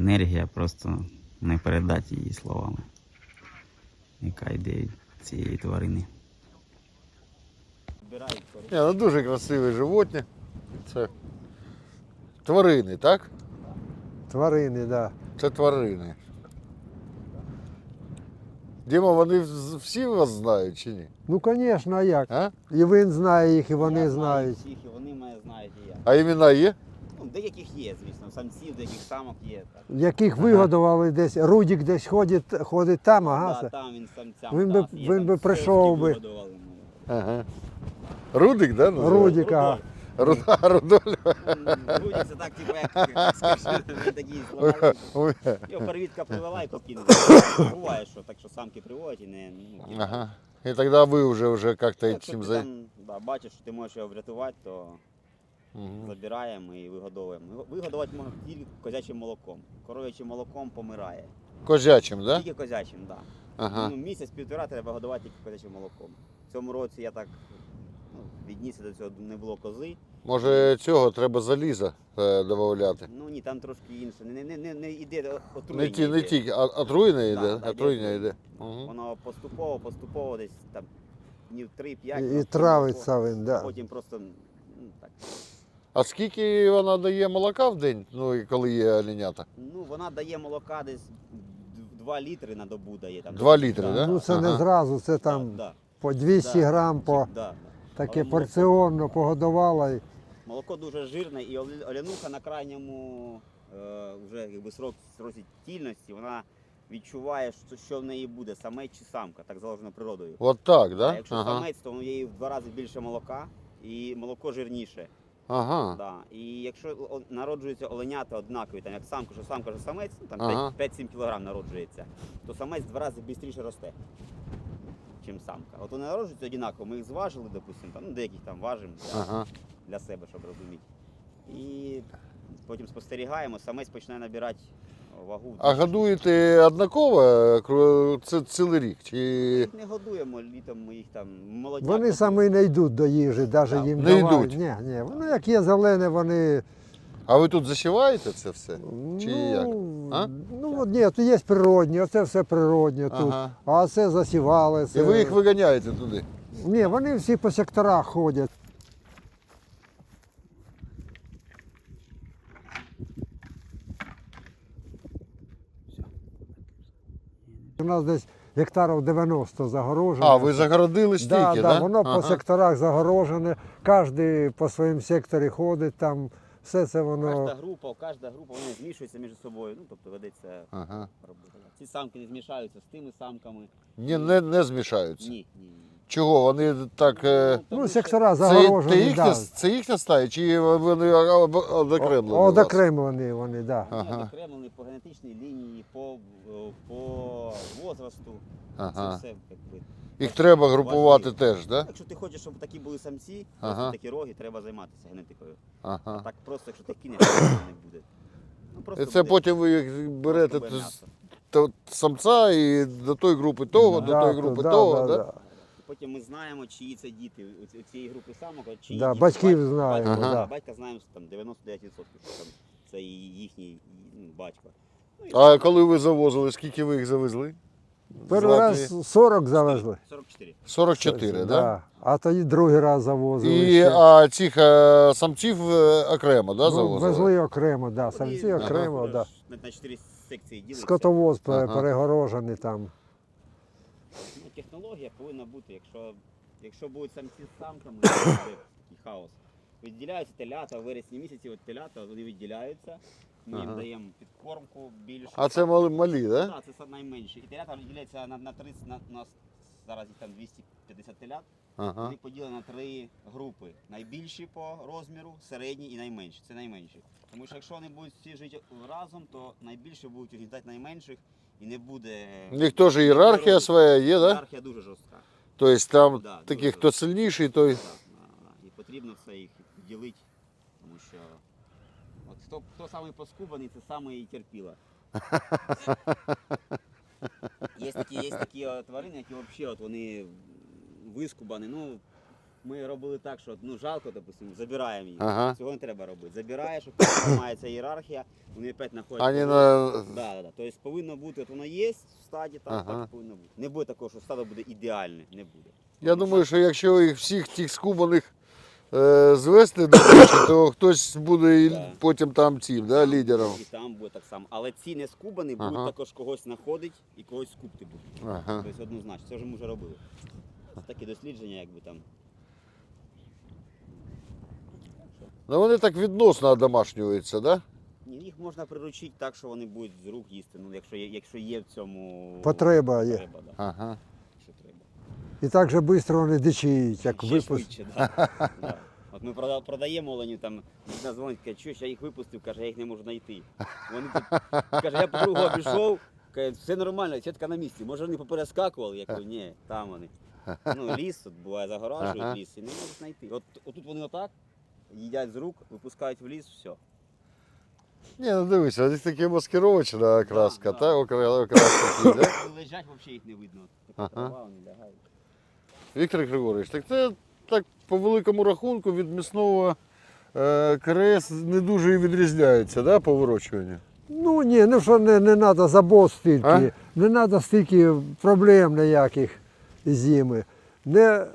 енергія просто не передати її словами, яка йде від цієї тварини. Ні, ну дуже красиві животні. Це тварини, так? Тварини, да. Це тварини. Діма, вони всі вас знають чи ні? Ну, звісно, а як? А? І він знає їх, і вони Я знаю знають. всіх, і вони мене знають і я. А імена є? Ну, деяких є, звісно, самців, деяких самок є. Так. Яких вигодували десь, Рудік десь ходить, ходить там, ага. це. там він самцям. Він би- є він там би сьогодні прийшов би. вигодували ми. Ага. Рудик, да? називається? Рудік, ага. Руда, Рудольф. Рудік це так, типу, як скажи, такі слова. Його перевідка привела і покинула. Буває, що так, що самки приводять і не. Ну, Ага. І тоді ви вже, вже як-то Якщо цим ти за... там да, бачиш, що ти можеш його врятувати, то Мгм. забираємо і вигодовуємо. Вигодувати можна тільки козячим молоком. Коров'ячим молоком помирає. Козячим, да? Тільки козячим, так. Да. Ага. Ну, місяць-півтора треба годувати тільки козячим молоком. В цьому році я так ну, віднісся до цього не було кози. Може цього треба заліза е, додати? Ну ні, там трошки інше. Не, не, не, не йде отруєння. Не, ті, не йде. тільки, а отруєння йде? Да, да, отруєння йде. йде. Угу. Воно поступово, поступово десь там днів 3-5. І, і травиться він, а да. Потім просто ну, так. А скільки вона дає молока в день, ну і коли є оленята? Ну, вона дає молока десь 2 літри на добу дає. Там, Два літри, да? Ну це не Ага. зразу, це там да, по 200 Да. грам, по да, да. таке Але молоко- порціонно погодувала. і- Молоко дуже жирне, і олянуха на крайньому е, вже якби срок сроці тільності, вона відчуває, що, що в неї буде, самець чи самка, так залежно природою. От так, А якщо Ага. самець, то у неї в два рази більше молока і молоко жирніше. Ага. Да. І якщо о- народжуються оленята однакові, там як самка, що самка, що самець, ну, там Ага. 5-7 кг народжується, то самець в два рази швидше росте, чим самка. От вони народжуються однаково, ми їх зважили, допустимо, там, ну, деяких там важимо для, Ага. для себе, щоб розуміти. І потім спостерігаємо, самець починає набирати вагу. А годуєте однаково це цілий рік? Ми Чи їх не годуємо літом, ми їх там молодят. Вони самі не йдуть до їжі, навіть Да. їм Не йдуть? Ні, ні, воно як є зелене, вони. а ви тут засіваєте це все? Чи як? А? Ну от ні, тут є природні, оце все природнє тут. Ага. А це засівали. Це... І ви їх виганяєте туди? Ні, вони всі по секторах ходять. У нас десь гектарів 90 загорожено. А, ви загородили стільки, да, да? да, воно по секторах загорожене, кожен по своїм секторі ходить, там все це воно. Кожна група, кожна група вони змішуються між собою. Ну, тобто ведеться Ага. робота. Ці самки не змішаються з тими самками. Ні, не, не змішаються. Ні, ні. Чого? Вони так. е, Ну, сектора Це, це, загорожені. їхня, да. це їхня стая, чи вони об- одокремлені? у вас? Одокремлені вони, так. Да. Ага. окремлені по генетичній лінії, по, е, по возрасту. Ага. Це все якби. Їх треба групувати Важливо. теж, да? Якщо ти хочеш, щоб такі були самці, Ага. просто такі роги, треба займатися генетикою. Ага. Так просто, якщо ти кинеш, то не буде. Ну, І просто це буде- потім ви їх берете буде т- м'ясо. то- самця і до тої групи того, до Да, тої групи да, того, да, да? да. Потім ми знаємо, чиї це діти у у цієї групи самок, а чиї Да, діти. батьків Батька- знаємо, Батька, да. батька знаємо там 99%, що там це і їхній ну, батько. Ну, і А коли ви завозили, скільки ви їх завезли? Перший З раз 40 завезли. 44. 44, так? Да? А тоді другий раз завозили. І ще. а цих е, самців е, окремо, да, ну, завозили? везли окремо, да, самці окремо, вже да. На, на 4 секції ділиться. Скотовоз пере- Ага. перегорожений там. Технологія повинна бути, якщо, якщо будуть самці з самками, такий хаос. Відділяються телята в вересні місяці, от телята вони відділяються. Ми їм Ага. даємо підкормку більше. А це мали, малі, так? Да? Так, це найменші. І телята розділяються на, на 30, на, у нас зараз їх там 250 телят. Ага. Вони поділені на три групи. Найбільші по розміру, середні і найменші. Це найменші. Тому що якщо вони будуть всі жити разом, то найбільше будуть угнітати найменших і не буде. У них теж ієрархія своя є, так? Да? Ієрархія дуже жорстка. Тобто там Да, дуже хто сильніший, той. Так, да. І потрібно це їх ділити, тому що от хто, хто самий поскубаний, це саме і терпіла. Є такі, є такі е, тварини, які взагалі от вони вискубані. Ну, ми робили так, що ну жалко, допустимо, забираємо їх. Ага. Цього не треба робити. Забираєш, щоб тримається ієрархія, вони опять знаходять. Ані на. Да, да, да. Тобто повинно бути, от воно є в стаді, так, Ага. так повинно бути. Не буде такого, що стадо буде ідеальне, не буде. Я думаю, що якщо їх всіх тих скубаних е, звести до кучі, то хтось буде і Да. потім там цим, да, лідером. І там буде так само. Але ці не скубані будуть також когось знаходити і когось скупти будуть. Ага. Тобто однозначно, це вже ми вже робили. Це такі дослідження, якби там. Ну вони так відносно одомашнюються, да? Ні, їх можна приручити так, що вони будуть з рук їсти. Ну, якщо є, якщо є в цьому Потреба є. Потреба, да, Ага. якщо треба. І так же швидко вони дичіють, як Ще випуск. швидше, да. да. От ми прода- продаємо оленів, там людина дзвонить, каже, що ж я їх випустив, каже, я їх не можу знайти. Вони тут, каже, я по кругу обійшов, каже, все нормально, сітка на місці. Може вони поперескакували? Я кажу, ні, там вони. Ну, ліс тут буває, загоражують Ага. ліс і не можуть знайти. От отут вони отак, їдять з рук, випускають в ліс, все. Ні, ну дивися, них таке маскировочна окраска, да. та окра- окраска. такі, лежать, взагалі їх не видно. Така Ага. трава, вони лягають. Віктор Григорович, так це так по великому рахунку від місного е, КРС не дуже і відрізняється, да, по вирощуванню? Ну ні, ну що не, не треба забот стільки, А? не треба стільки проблем ніяких зими. Не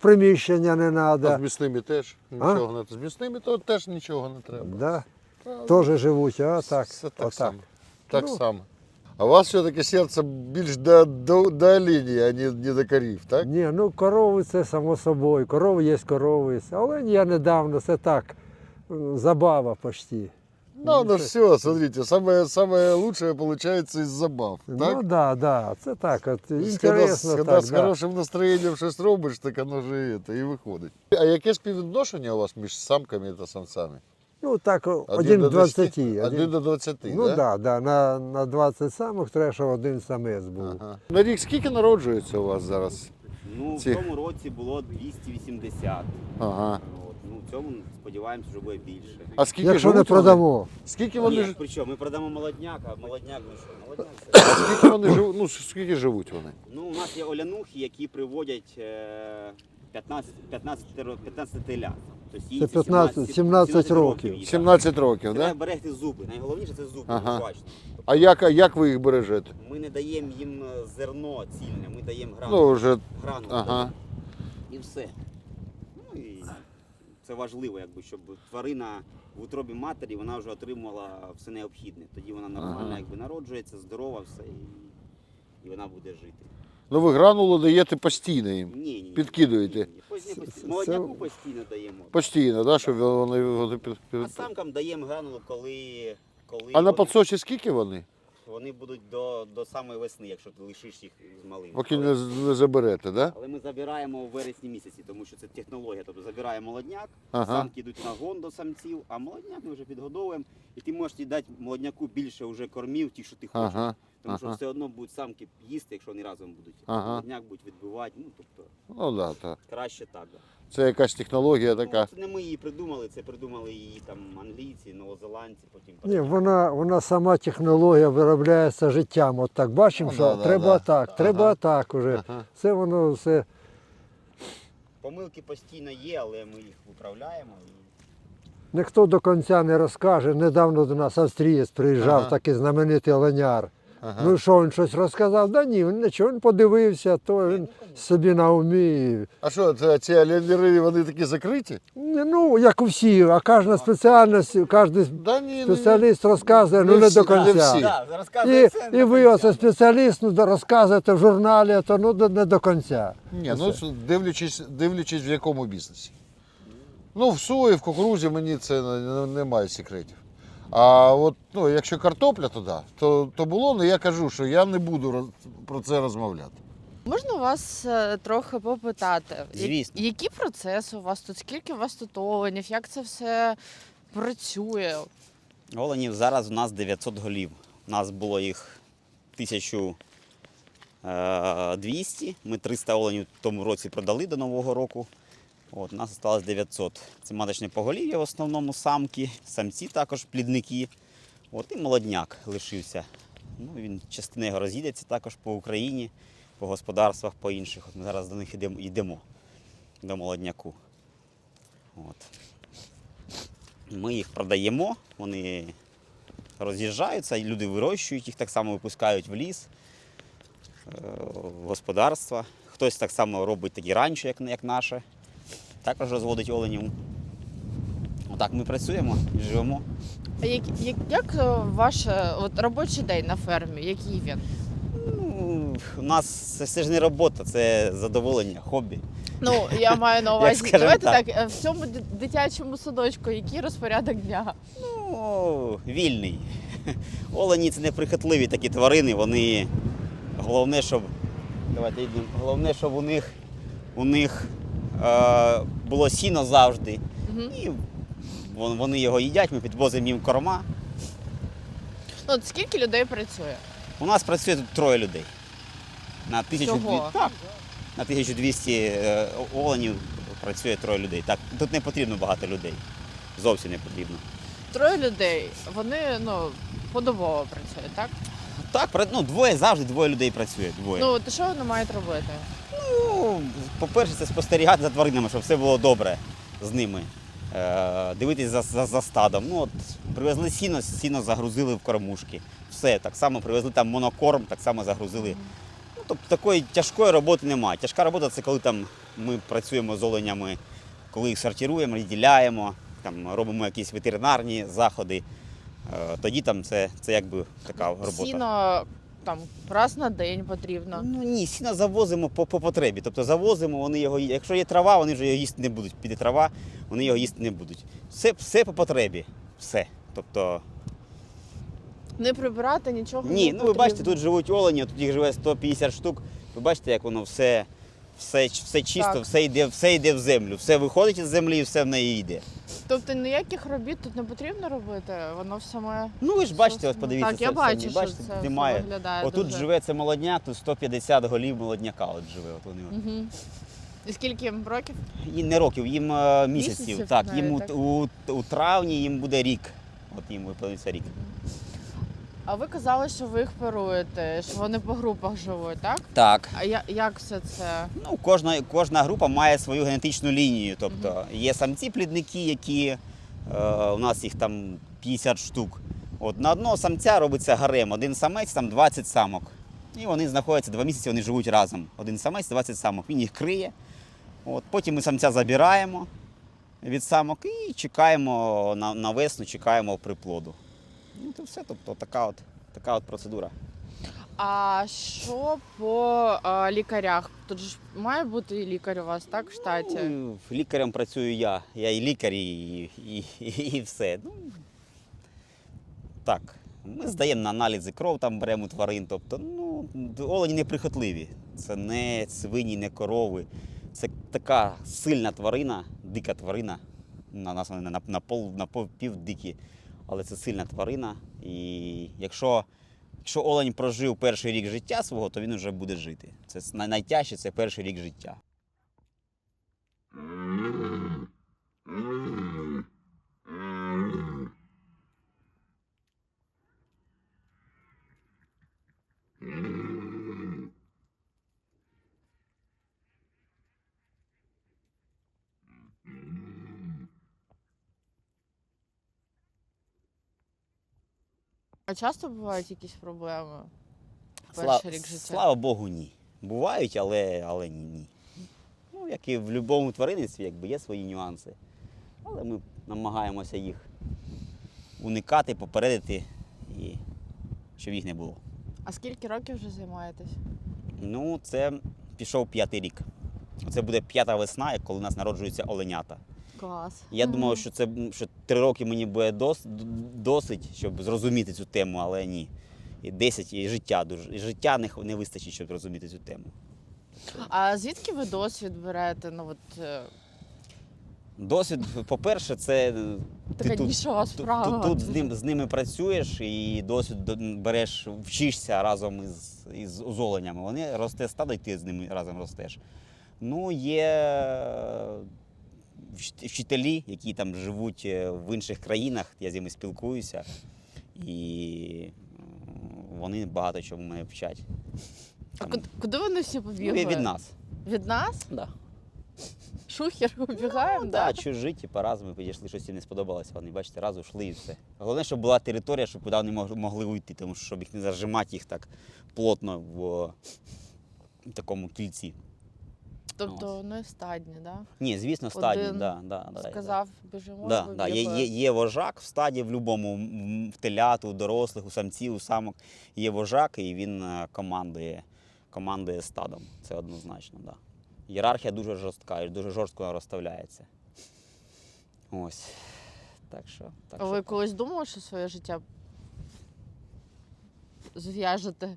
приміщення не А з місними теж нічого не треба. З місними то теж нічого не треба. Да? Теж живуть, а так. Це так само. Так Ну. само. А у вас все-таки серце більш до, до, до оленей, а не, не до корів, так? Ні, ну корови це само собою. Корови є корови. Але я недавно, це так, забава почти. Ну, ну все, смотрите, самое, самое лучшее получается из забав, Ну так? так, да, да, це так. От, Когда, інтересно когда так. з Да. хорошим настроєнням щось робиш, так воно ж і, це, і виходить. А яке співвідношення у вас між самками та самцями? Ну так, Один один до к 20. 10? Один до 20, Ну да? так, да, да, на, на 20 самих треба, щоб один самець був. Ага. На рік скільки народжується у вас зараз? Ну, Ці- в тому році було 280. Ага. Ну, в цьому сподіваємося, що буде більше. А скільки Якщо не живуть вони? продамо. Скільки вони, Ні, ж- причому ми продамо молодняк, а молодняк, ну що, молодняк це. скільки вони живуть? Ну, скільки живуть вони? Ну, у нас є олянухи, які приводять е, 15, 15, 15 телят. Тобто їй Це 15, 17 років. їй, так. 17 років, Треба? Да? берегти зуби. Найголовніше це зуби, Ага. А як, а як ви їх бережете? Ми не даємо їм е, зерно цільне, ми даємо Ну, грану. вже, грану ага. І все. Це важливо, якби, щоб тварина в утробі матері вона вже отримувала все необхідне. Тоді вона нормально Ага. якби, народжується, здорова все і, і вона буде жити. Ну ви гранулу даєте постійно їм. Ні, ні. Підкидуєте? Ні, ні. Постійно. Молодняку постійно даємо. Постійно, да, щоб вони, під. А самкам даємо гранулу, коли, коли А на вони, підсочі скільки вони? Вони будуть до, до самої весни, якщо ти лишиш їх з малим. Поки не, не заберете, да? Але ми забираємо у вересні місяці, тому що це технологія. Тобто забираємо молодняк, Ага. самки йдуть на гон до самців, а молодняк ми вже підгодовуємо. І ти можеш їй дати молодняку більше вже кормів, ті, що ти хочеш. Ага. Тому що ага. все одно будуть самки їсти, якщо вони разом будуть. Ага. Молодняк будуть відбивати. Ну тобто Ну да, так. краще так. Да. Це якась технологія така. Ну, це не ми її придумали, це придумали її там англійці, новозеландці, потім. Ні, вона, вона сама технологія виробляється життям. От так бачимо, Ну, що да, да, треба да. так, треба Ага. так уже. Ага. Це воно все. Помилки постійно є, але ми їх виправляємо. Ніхто до кінця не розкаже. Недавно до нас австрієць приїжджав, Ага. такий знаменитий оленяр. Ага. Ну що, він щось розказав? Да ні, він нічого, він подивився, то він собі на умі. А що, це ці олендери, вони такі закриті? Ні, Ну, як у всі, а кожна спеціальність, кожен Да ні, ні. спеціаліст розказує, ну не всі, до не кінця. Да, І, розказує і ви оце спеціаліст ну, да, розказуєте в журналі, то ну до- не до кінця. Ні, ну дивлячись, дивлячись в якому бізнесі. Ну, в сої, в кукурузі мені це не- не- немає секретів. А от ну, якщо картопля, то да, то, то було, але я кажу, що я не буду роз- про це розмовляти. Можна вас е, трохи попитати? Я- Звісно. Які процеси у вас тут? Скільки у вас тут оленів? Як це все працює? Оленів зараз у нас 900 голів. У нас було їх 1200. Ми 300 оленів в тому році продали до Нового року. От, у нас залишилось 900. Це маточне поголів'я в основному самки, самці також плідники. От, і молодняк лишився. Ну, він частина його роз'їдеться також по Україні, по господарствах, по інших. От ми зараз до них йдемо. йдемо. до молодняку. От. Ми їх продаємо, вони роз'їжджаються, люди вирощують їх, так само випускають в ліс, е, в господарства. Хтось так само робить такі ранчо, як, як наше. Також розводить оленів. Отак ми працюємо і живемо. А як, як, як е, ваш е, от, робочий день на фермі? Який він? Ну, у нас це все ж не робота, це задоволення, хобі. Ну, я маю на увазі. скажемо Давайте так. так, е, в цьому дитячому садочку, який розпорядок дня? Ну, вільний. Олені це неприхотливі такі тварини, вони головне, щоб. Давайте йдемо. Головне, щоб у них у них е, було сіно завжди. Мгм. І вон- вони його їдять, ми підвозимо їм корма. Ну, от скільки людей працює? У нас працює тут троє людей. На 1200, Всього? так, на 1200 е, оленів працює троє людей. Так, тут не потрібно багато людей. Зовсім не потрібно. Троє людей. Вони ну подобово працюють, так? Так, пра- ну, двоє завжди двоє людей працює. Двоє. Ну, то що вони мають робити? По-перше, це спостерігати за тваринами, щоб все було добре з ними. Е, дивитись за, за, за стадом. Ну, от, привезли сіно, сіно загрузили в кормушки. Все, так само привезли там монокорм, так само загрузили. Ну, тобто такої тяжкої роботи немає. Тяжка робота це коли там ми працюємо з оленями, коли їх сортируємо, розділяємо, там, робимо якісь ветеринарні заходи. Е, тоді там це, це якби така робота. Сіно там раз на день потрібно. Ну ні, сіно завозимо по, по потребі. Тобто завозимо, вони його, якщо є трава, вони вже його їсти не будуть. Піде трава, вони його їсти не будуть. Все, все по потребі. Все. Тобто, Не прибирати нічого. ні, не ну ви бачите, тут живуть олені, тут їх живе 150 штук. Ви бачите, як воно все, все, все чисто, Так. все йде, все йде в землю. Все виходить із землі і все в неї йде. Тобто ніяких робіт тут не потрібно робити, воно все має. Ну ви ж бачите, от подивіться. Так, я це- бачу, самі. що бачите, це немає. виглядає Отут дуже. живе це молодняк, тут 150 голів молодняка от живе. От вони. от. І скільки їм років? І не років, їм е, місяців. Місяців так, навіть, їм у, так? у, у травні їм буде рік. От їм виповниться рік. А ви казали, що ви їх паруєте, що вони по групах живуть, так? Так. А я, як все це? Ну, кожна, кожна група має свою генетичну лінію. Тобто є самці-плідники, які е, у нас їх там 50 штук. От на одного самця робиться гарем, один самець, там 20 самок. І вони знаходяться два місяці, вони живуть разом. Один самець, 20 самок. Він їх криє. От, потім ми самця забираємо від самок і чекаємо на, на весну, чекаємо приплоду. Ну, то все, тобто така от, така от процедура. А що по а, лікарях? Тут ж має бути лікар у вас, так, в штаті? Ну, лікарем працюю я. Я і лікар, і, і, і, і все. Ну, так. Ми здаємо на аналізи кров, там беремо тварин. Тобто, ну, олені неприхотливі. Це не свині, не корови. Це така сильна тварина, дика тварина. На нас вони на, на, пол, на пол- пів дикі, але це сильна тварина. І якщо, якщо олень прожив перший рік життя свого, то він вже буде жити. Це най- найтяжче це перший рік життя. А часто бувають якісь проблеми? в Сла- Перший рік життя. Слава Богу, ні. Бувають, але, але ні, ні. Ну, як і в будь-якому тваринництві, якби є свої нюанси. Але ми намагаємося їх уникати, попередити, і щоб їх не було. А скільки років вже займаєтесь? Ну, це пішов п'ятий рік. Це буде п'ята весна, як коли у нас народжуються оленята. Клас. Я думав, що це що три роки мені буде дос, досить, щоб зрозуміти цю тему, але ні. І 10, і життя дуже. І життя не, не вистачить, щоб зрозуміти цю тему. А звідки ви досвід берете? Ну от е, Досвід, по-перше, це е, така тут, нішова тут, справа. тут, тут з, ним, з ними працюєш і досвід до- береш, вчишся разом із, із оленями. Вони росте стадо, і ти з ними разом ростеш. Ну, є вчителі, які там живуть е, в інших країнах, я з ними спілкуюся, і вони багато чому мене вчать. А Там, куди, куди вони всі ну, побігли? від нас. Від нас? Да. шухер, убігаємо, Ну, да? да, чужі, типу, раз ми підійшли, щось їм не сподобалося. Вони, бачите, раз ушли і все. Головне, щоб була територія, щоб куди вони могли уйти, тому що щоб їх не зажимати їх так плотно в такому кільці. Тобто не стадні, да? Ні, звісно, стадні, Один да, да, да, Сказав, біжимо. Да, да. Є, є, є вожак в стаді в будь-якому, в телят, у дорослих, у самців, у самок. Є вожак, і він е, командує, командує стадом. Це однозначно, Да. Ієрархія дуже жорстка і дуже жорстко розставляється. Ось. Так що. Так А що ви так. колись думали, що своє життя зв'яжете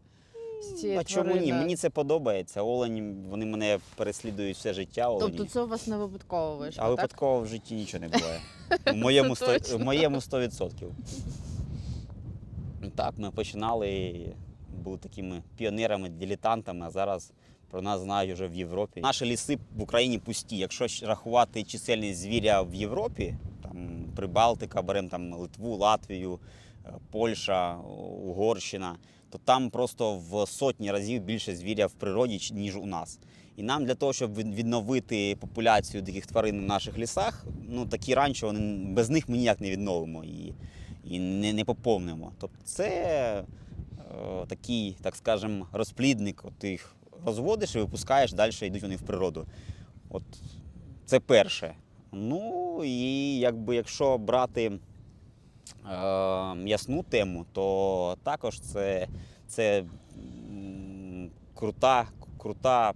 з цією А чому ні? Мені це подобається. Олені, вони мене переслідують все життя. Олені. Тобто це у вас не випадково вийшло, А так? випадково в житті нічого не буває. В моєму, Це сто, точно. в моєму 100%. Так, ми починали, були такими піонерами, дилетантами, а зараз про нас знають вже в Європі. Наші ліси в Україні пусті. Якщо ж рахувати чисельність звіря в Європі, там Прибалтика, беремо там Литву, Латвію, е, Польща, Угорщина, то там просто в сотні разів більше звіря в природі, ніж у нас. І нам для того, щоб відновити популяцію диких тварин в наших лісах, ну такі ранчо, вони, без них ми ніяк не відновимо і, і не, не поповнимо. Тобто це е, такий, так скажемо, розплідник. Ти їх розводиш і випускаєш, далі йдуть вони в природу. От це перше. Ну і якби якщо брати м'ясну тему, то також це, це крута, крута,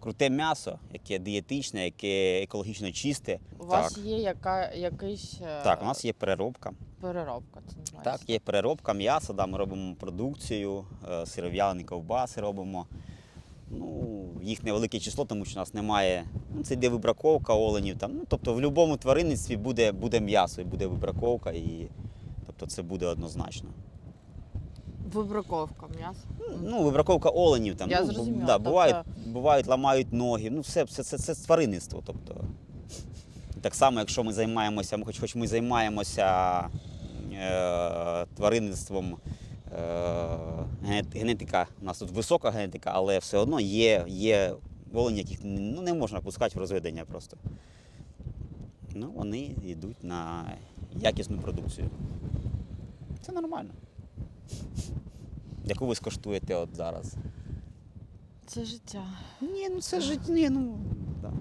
круте м'ясо, яке дієтичне, яке екологічно чисте. У вас так, є яка, якийсь е, так, у нас є переробка. переробка. Це називається. Так, є переробка м'яса, да, ми робимо продукцію, е, ковбаси робимо. Ну, їх невелике число, тому що у нас немає. Ну, це йде вибраковка оленів. Там. Ну, тобто в будь-якому тваринництві буде, буде м'ясо і буде вибраковка, і тобто це буде однозначно. Вибраковка м'яса. Ну, вибраковка оленів там. Я ну, зрозуміла, Да, тобто- бувають, бувають, ламають ноги. Ну, все, все це, це тваринництво. Тобто. Так само, якщо ми займаємося, хоч, хоч ми займаємося е, тваринництвом, е, генетика, у нас тут висока генетика, але все одно є, є олені, яких ну, не можна пускати в розведення просто. Ну, вони йдуть на якісну продукцію. Це нормально. Яку ви скоштуєте от зараз? Це життя. Ні, ну це життя, ні, ну. Да.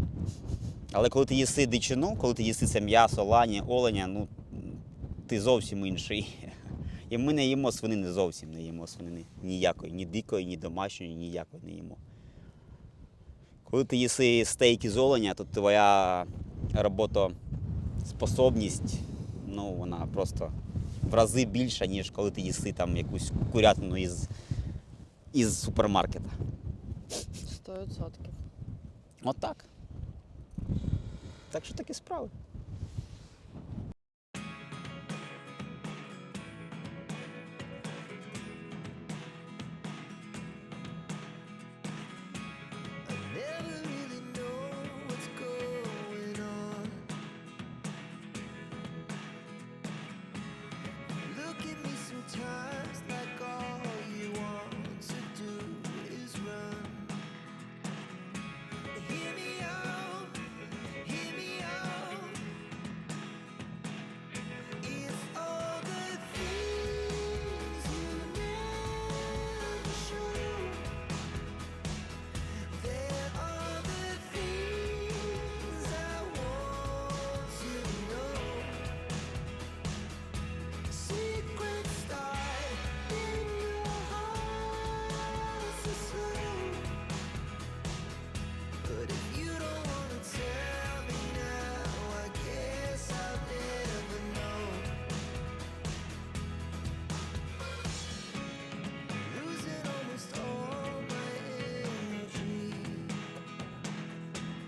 Але коли ти їси дичину, коли ти їси це м'ясо, лані, оленя, ну ти зовсім інший. І ми не їмо свинини зовсім не їмо свинини. Ніякої, ні дикої, ні домашньої, ніякої не їмо. Коли ти їси стейки з оленя, то твоя роботоспособність, ну, вона просто в рази більша, ніж коли ти їси там якусь курятину із, із супермаркета. Сто відсотків. От так. Так що такі справи.